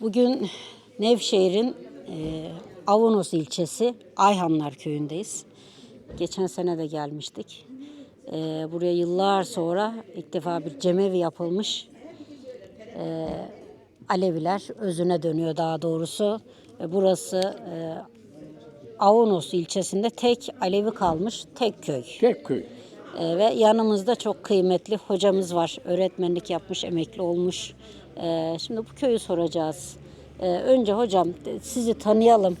Bugün Nevşehir'in e, Avanos ilçesi Ayhanlar köyündeyiz. Geçen sene de gelmiştik. E, buraya yıllar sonra ilk defa bir cemevi yapılmış. E, Aleviler özüne dönüyor daha doğrusu. E, burası e, Avanos ilçesinde tek Alevi kalmış tek köy. Tekköy. Ee, ve yanımızda çok kıymetli hocamız var. Öğretmenlik yapmış, emekli olmuş. Ee, şimdi bu köyü soracağız. Ee, önce hocam sizi tanıyalım.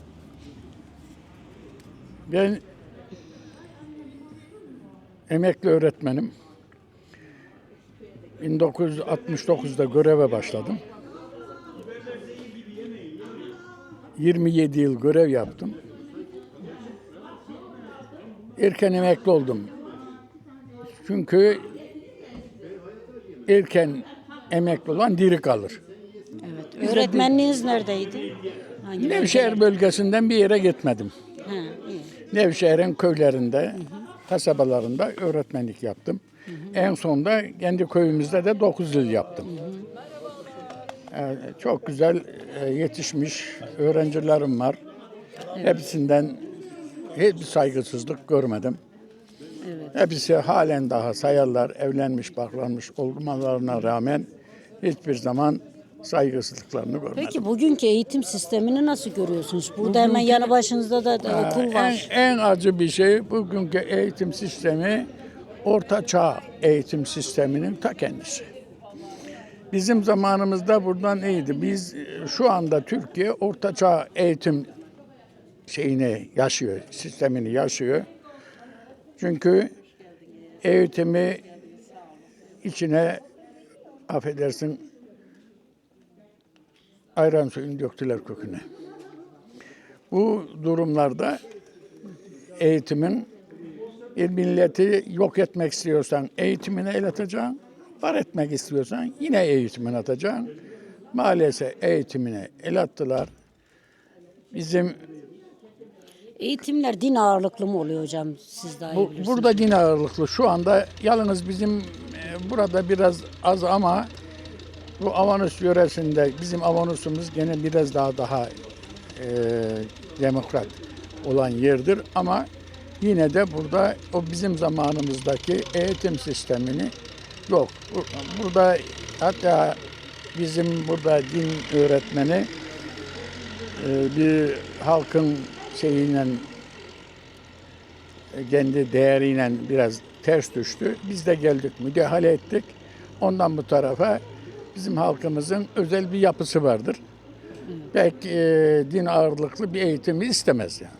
Ben emekli öğretmenim. 1969'da göreve başladım. 27 yıl görev yaptım. Erken emekli oldum. Çünkü erken emekli olan diri kalır. Evet. Öğretmenliğiniz neredeydi? Hangi Nevşehir bölgesinden bir yere gitmedim. Ha, iyi. Nevşehir'in köylerinde, kasabalarında öğretmenlik yaptım. En sonunda kendi köyümüzde de 9 yıl yaptım. Ee, çok güzel e, yetişmiş öğrencilerim var. Hepsinden hiçbir saygısızlık görmedim. Hepsi halen daha sayarlar, evlenmiş, baklanmış olmalarına rağmen hiçbir zaman saygısızlıklarını görmedim. Peki bugünkü eğitim sistemini nasıl görüyorsunuz? Burada hemen yanı başınızda da, da okul En, var. en acı bir şey bugünkü eğitim sistemi orta çağ eğitim sisteminin ta kendisi. Bizim zamanımızda buradan iyiydi. Biz e, şu anda Türkiye orta çağ eğitim şeyini yaşıyor, sistemini yaşıyor. Çünkü eğitimi içine affedersin ayran suyunu döktüler köküne. Bu durumlarda eğitimin bir milleti yok etmek istiyorsan eğitimine el atacaksın. Var etmek istiyorsan yine eğitimine atacaksın. Maalesef eğitimine el attılar. Bizim Eğitimler din ağırlıklı mı oluyor hocam? Siz daha iyi bu, bilirsiniz. burada din ağırlıklı. Şu anda yalnız bizim burada biraz az ama bu Avanos yöresinde bizim Avanos'umuz gene biraz daha daha e, demokrat olan yerdir ama yine de burada o bizim zamanımızdaki eğitim sistemini yok. Bu- Burada hatta bizim burada din öğretmeni e, bir halkın şeyiyle kendi değeriyle biraz ters düştü. Biz de geldik, müdahale ettik. Ondan bu tarafa bizim halkımızın özel bir yapısı vardır. Pek e, din ağırlıklı bir eğitimi istemez yani.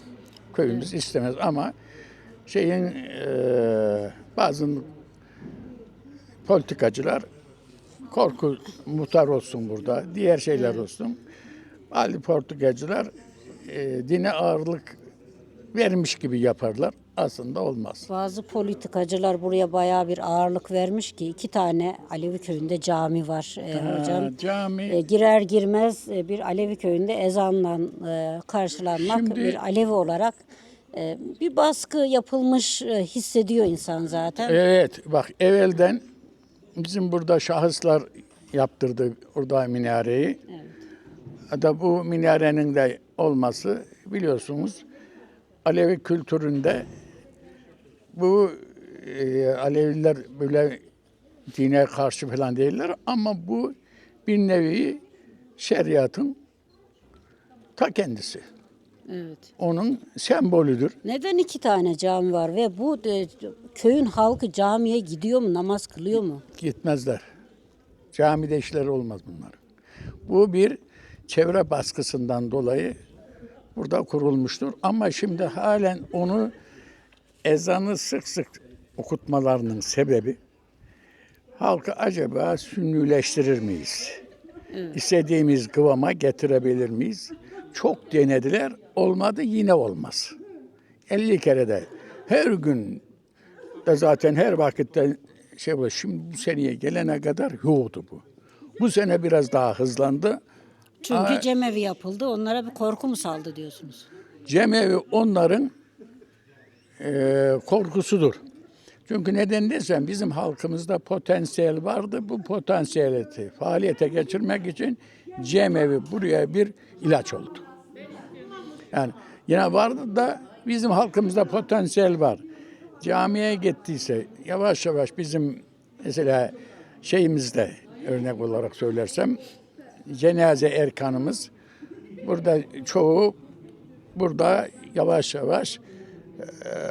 Köyümüz istemez ama şeyin e, bazı politikacılar korku muhtar olsun burada, diğer şeyler olsun. Bazı politikacılar e, dine ağırlık vermiş gibi yaparlar. Aslında olmaz. Bazı politikacılar buraya bayağı bir ağırlık vermiş ki iki tane Alevi köyünde cami var e, hocam. Ha, cami E, girer girmez e, bir Alevi köyünde ezanla e, karşılanmak Şimdi- bir Alevi olarak e, bir baskı yapılmış e, hissediyor insan zaten. Evet bak evvelden bizim burada şahıslar yaptırdı orada minareyi. Da bu minarenin de olması biliyorsunuz Alevi kültüründe bu e, Aleviler böyle dine karşı falan değiller ama bu bir nevi şeriatın ta kendisi. Evet. Onun sembolüdür. Neden iki tane cami var ve bu e, köyün halkı camiye gidiyor mu, namaz kılıyor mu? Gitmezler. Camide işleri olmaz bunlar. Bu bir çevre baskısından dolayı burada kurulmuştur. Ama şimdi halen onu ezanı sık sık okutmalarının sebebi halkı acaba sünnileştirir miyiz? İstediğimiz kıvama getirebilir miyiz? Çok denediler, olmadı yine olmaz. 50 kere de her gün de zaten her vakitte şey var. Şimdi bu seneye gelene kadar yoğdu bu. Bu sene biraz daha hızlandı. Çünkü cemevi yapıldı. Onlara bir korku mu saldı diyorsunuz? Cemevi onların eee, korkusudur. Çünkü neden desem bizim halkımızda potansiyel vardı. Bu potansiyeli faaliyete geçirmek için cemevi buraya bir ilaç oldu. Yani yine vardı da bizim halkımızda potansiyel var. Camiye gittiyse yavaş yavaş bizim mesela şeyimizde örnek olarak söylersem cenaze erkanımız burada çoğu burada yavaş yavaş e,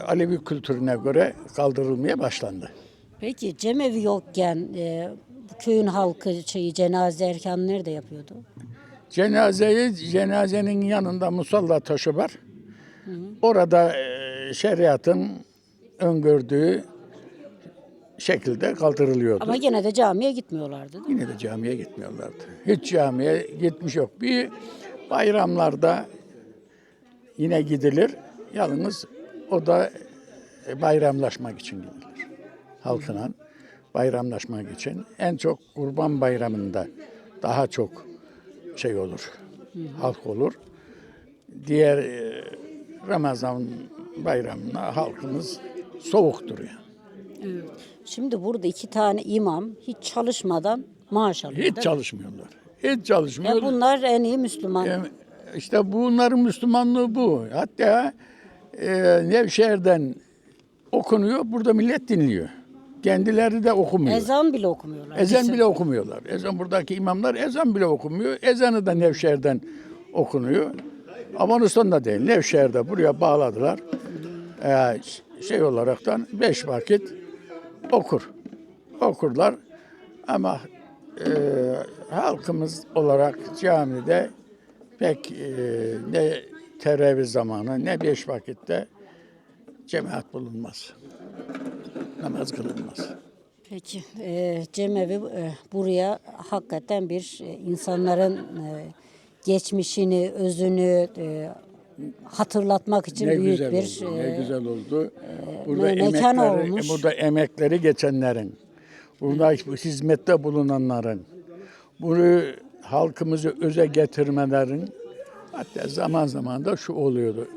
Alevi kültürüne göre kaldırılmaya başlandı. Peki cemevi yokken e, köyün halkı şeyi cenaze erkanı nerede yapıyordu? Cenazeyi cenazenin yanında musalla taşı var. Orada e, şeriatın öngördüğü şekilde kaldırılıyordu. Ama gene de camiye gitmiyorlardı değil mi? Yine de camiye gitmiyorlardı. Hiç camiye gitmiş yok. Bir bayramlarda yine gidilir. Yalnız o da e, bayramlaşmak için gidilir. Halkına bayramlaşmak için. En çok kurban bayramında daha çok şey olur. Halk olur. Diğer e, Ramazan bayramına halkımız soğuktur yani. Şimdi burada iki tane imam hiç çalışmadan maaş alıyor. Hiç çalışmıyorlar. Hiç çalışmıyorlar. bunlar en iyi Müslüman. E, İşte bunların Müslümanlığı bu. Hatta e, Nevşehir'den okunuyor, burada millet dinliyor. Kendileri de okumuyor. Ezan bile okumuyorlar. Ezan bile okumuyorlar. Ezan buradaki imamlar ezan bile okumuyor. Ezanı da Nevşehir'den okunuyor. Afganistan'da değil, Nevşehir'de buraya bağladılar. Ee, şey olaraktan beş vakit okur. Okurlar. Ama e, halkımız olarak camide pek e, ne teravih zamanı ne beş vakitte cemaat bulunmaz. Namaz kılınmaz. Peki e, cemevi e, buraya hakikaten bir e, insanların e, geçmişini, özünü e, hatırlatmak için Ne büyük güzel bir oldu. e, ne güzel oldu. Burada me- mekan emekleri, olmuş. burada emekleri geçenlerin, burada hizmette bulunanların, bunu halkımızı öze getirmelerin hatta zaman zaman da şu oluyordu.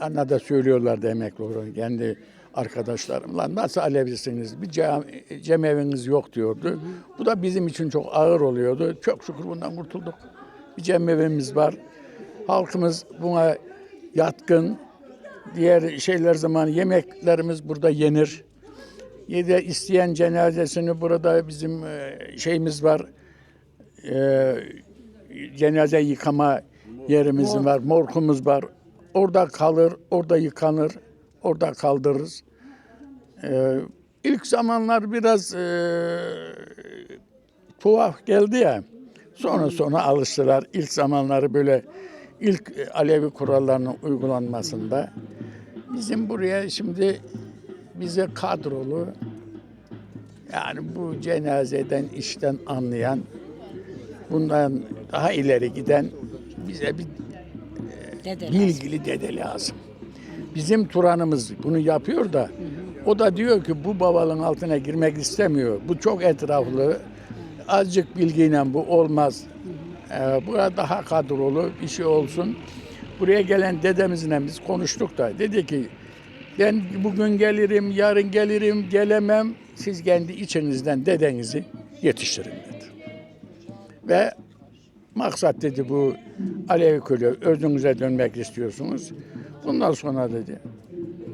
Anna da söylüyorlardı emekli olan kendi arkadaşlarım. Lan nasıl Alevisiniz? Bir cam, cemeviniz yok diyordu. Bu da bizim için çok ağır oluyordu. Çok şükür bundan kurtulduk. Bir cemevimiz var. Halkımız buna yatkın. Diğer şeyler zaman yemeklerimiz burada yenir. Yedi isteyen cenazesini burada bizim e, şeyimiz var. E, cenaze yıkama yerimiz var, morkumuz var. Orada kalır, orada yıkanır, orada kaldırırız. E, ilk zamanlar biraz e, tuhaf geldi ya. Sonra sonra alıştılar. İlk zamanları böyle ilk e, Alevi kurallarının uygulanmasında bizim buraya şimdi bize kadrolu yani bu cenazeden işten anlayan bundan daha ileri giden bize bir dede lazım. bilgili dede lazım. Bizim Turan'ımız bunu yapıyor da o da diyor ki bu babalığın altına girmek istemiyor. Bu çok etraflı. Azıcık bilgiyle bu olmaz. Ee, burada daha kadrolu bir şey olsun. Buraya gelen dedemizle biz konuştuk da dedi ki ben bugün gelirim, yarın gelirim, gelemem. Siz kendi içinizden dedenizi yetiştirin dedi. Ve maksat dedi bu Alevi Kölü özünüze dönmek istiyorsunuz. Bundan sonra dedi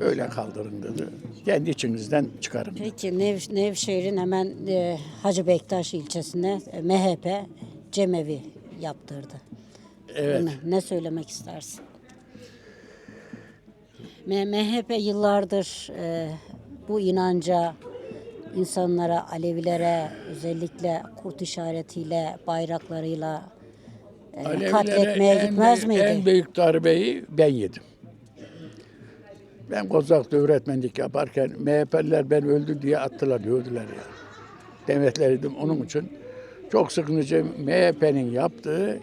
öyle kaldırın dedi. Kendi içinizden çıkarın. Peki Nev, Nevşehir'in hemen e, Hacı Bektaş ilçesine e, MHP cemevi yaptırdı. Evet. Ne, ne söylemek istersin? M- MHP yıllardır e, bu inanca insanlara, Alevilere özellikle kurt işaretiyle, bayraklarıyla Alevilere katletmeye en gitmez büyük- miydi? En büyük darbeyi ben yedim. Ben Kozak'ta öğretmenlik yaparken MHP'liler ben öldü diye attılar, dövdüler ya. Demetleriydim onun için. Çok sıkıntı MHP'nin yaptığı,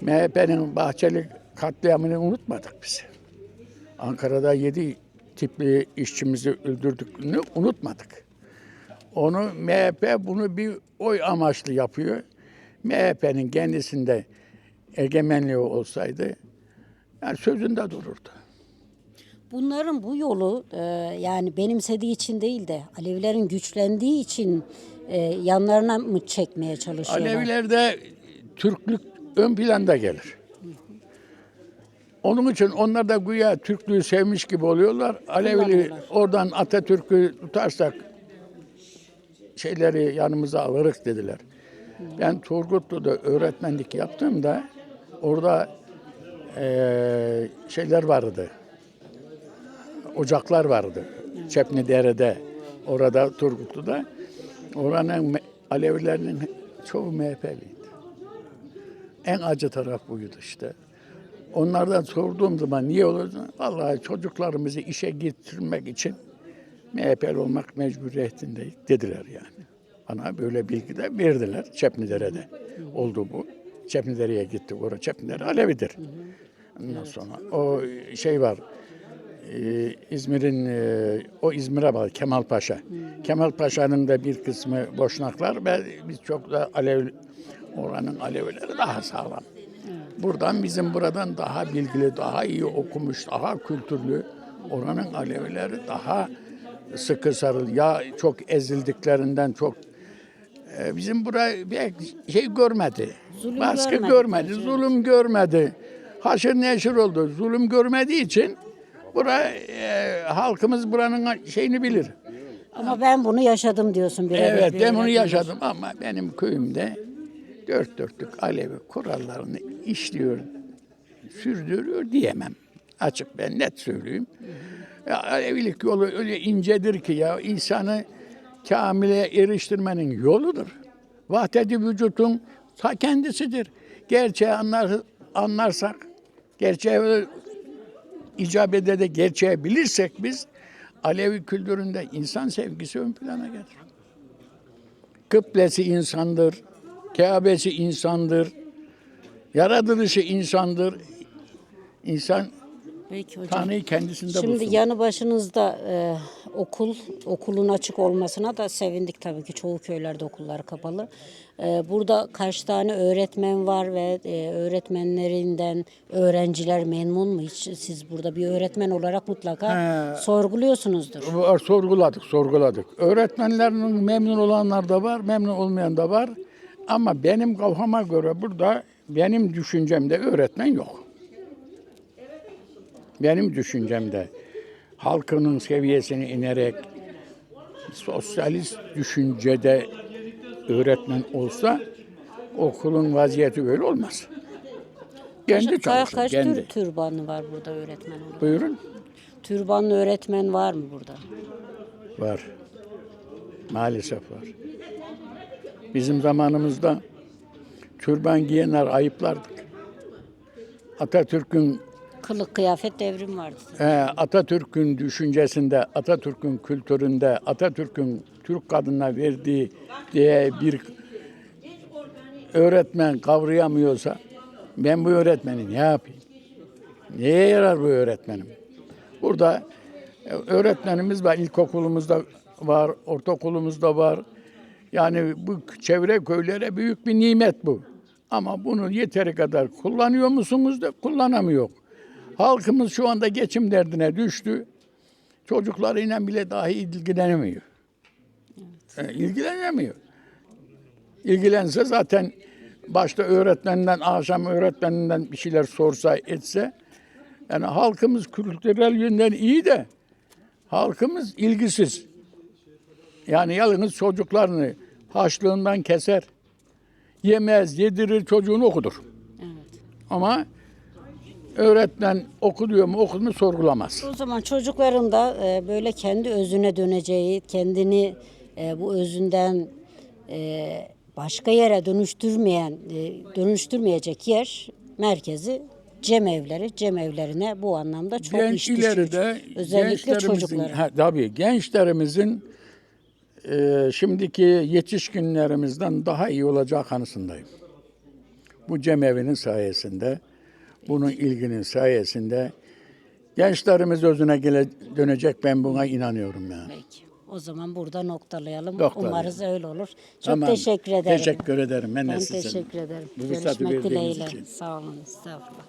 MHP'nin Bahçeli katliamını unutmadık biz. Ankara'da yedi tipli işçimizi öldürdüklerini unutmadık. Onu MHP bunu bir oy amaçlı yapıyor. MHP'nin kendisinde egemenliği olsaydı yani sözünde dururdu. Bunların bu yolu e, yani benimsediği için değil de Alevilerin güçlendiği için e, yanlarına mı çekmeye çalışıyorlar? Alevilerde Türklük ön planda gelir. Onun için onlar da güya Türklüğü sevmiş gibi oluyorlar. Alevili oradan Atatürk'ü tutarsak şeyleri yanımıza alırız dediler. Ben Turgutlu'da öğretmenlik yaptığımda orada eee, şeyler vardı. Ocaklar vardı. Çepnidere'de, orada Turgutlu'da. Oranın Alevilerinin çoğu MHP'liydi. En acı taraf buydu işte. Onlardan sorduğum zaman niye olur? Vallahi çocuklarımızı işe getirmek için MHP'li olmak mecburiyetindeyiz dediler yani. Bana böyle bilgi de verdiler. Çepnidere'de oldu bu. Çepnidere'ye gittik. Orada Çepnidere Alevidir. Ondan sonra o şey var. Ee, İzmir'in e, o İzmir'e bağlı Kemal Paşa. Kemal Paşa'nın da bir kısmı Boşnaklar ve biz çok da Alevi oranın Alevileri daha sağlam. Buradan bizim buradan daha bilgili, daha iyi okumuş, daha kültürlü oranın Alevileri daha sıkı sarıl. Ya çok ezildiklerinden çok e, bizim buraya bir şey görmedi. Zulüm Baskı görmedi görmedi, zulüm görmedi. Haşır neşir oldu. Zulüm görmediği için bura e, halkımız buranın şeyini bilir. Ama ben bunu yaşadım diyorsun birebir. Evet ben bunu yaşadım ama benim köyümde dört dörtlük Alevi kurallarını işliyor, sürdürüyor diyemem. Açık ben net söyleyeyim. Ya, Alevilik yolu öyle incedir ki ya insanı kamile eriştirmenin yoludur. Vahdedi vücutun ta kendisidir. Gerçeği anlar, anlarsak, gerçeği icap ede de gerçeği bilirsek biz Alevi kültüründe insan sevgisi ön plana gelir. Kıblesi insandır, Kabe'si insandır, yaratılışı insandır. İnsan Peki hocam. Tanrı'yı kendisinde Şimdi bulsun. yanı başınızda e, okul, okulun açık olmasına da sevindik tabii ki. Çoğu köylerde okullar kapalı. E, burada kaç tane öğretmen var ve e, öğretmenlerinden öğrenciler memnun mu? Hiç siz burada bir öğretmen olarak mutlaka He. sorguluyorsunuzdur. Sorguladık, sorguladık. Öğretmenlerinin memnun olanlar da var, memnun olmayan da var. Ama benim kafama göre burada benim düşüncemde öğretmen yok. Benim düşüncemde halkının seviyesine inerek sosyalist düşüncede öğretmen olsa okulun vaziyeti böyle olmaz. Kendi çalışır, kaç kendi. tür türbanlı var burada öğretmen olarak? Buyurun. Türbanlı öğretmen var mı burada? Var. Maalesef var. Bizim zamanımızda türban giyenler ayıplardık. Atatürk'ün Kılık kıyafet devrim vardı. e, Atatürk'ün düşüncesinde, Atatürk'ün kültüründe, Atatürk'ün Türk kadına verdiği diye bir öğretmen kavrayamıyorsa ben bu öğretmeni ne yapayım? Neye yarar bu öğretmenim? Burada e, öğretmenimiz var, ilkokulumuzda var, ortaokulumuzda var. Yani bu çevre köylere büyük bir nimet bu. Ama bunu yeteri kadar kullanıyor musunuz da kullanamıyor. Halkımız şu anda geçim derdine düştü. Çocuklarıyla bile dahi ilgilenemiyor. E, ilgilenemiyor. İlgilense zaten başta öğretmenden, akşam öğretmeninden bir şeyler sorsa, etse yani halkımız kültürel yönden iyi de halkımız ilgisiz. Yani yalnız çocuklarını haçlığından keser. Yemez, yedirir, çocuğunu okudur. Evet. Ama öğretmen oku diyor mu, oku mu sorgulamaz. O zaman çocukların da e, böyle kendi özüne döneceği, kendini e, bu özünden e, başka yere dönüştürmeyen, e, dönüştürmeyecek yer merkezi cemevleri. Cemevlerine bu anlamda çok Genç iş ileride Özellikle gençlerimizin- çocuklara. Ha, tabii gençlerimizin e, şimdiki yetişkinlerimizden daha iyi olacağı kanısındayım. Bu cemevinin sayesinde, bunun ilginin sayesinde gençlerimiz özüne gele, dönecek ben buna inanıyorum yani. Peki. O zaman burada noktalayalım. Noktalayalım. Umarız öyle olur. Çok Tamam. teşekkür ederim. Teşekkür ederim. Ben, de Ben size. teşekkür ederim. Bu fırsatı Görüşmek verdiğiniz dileğiyle. için. Sağ olun. Estağfurullah.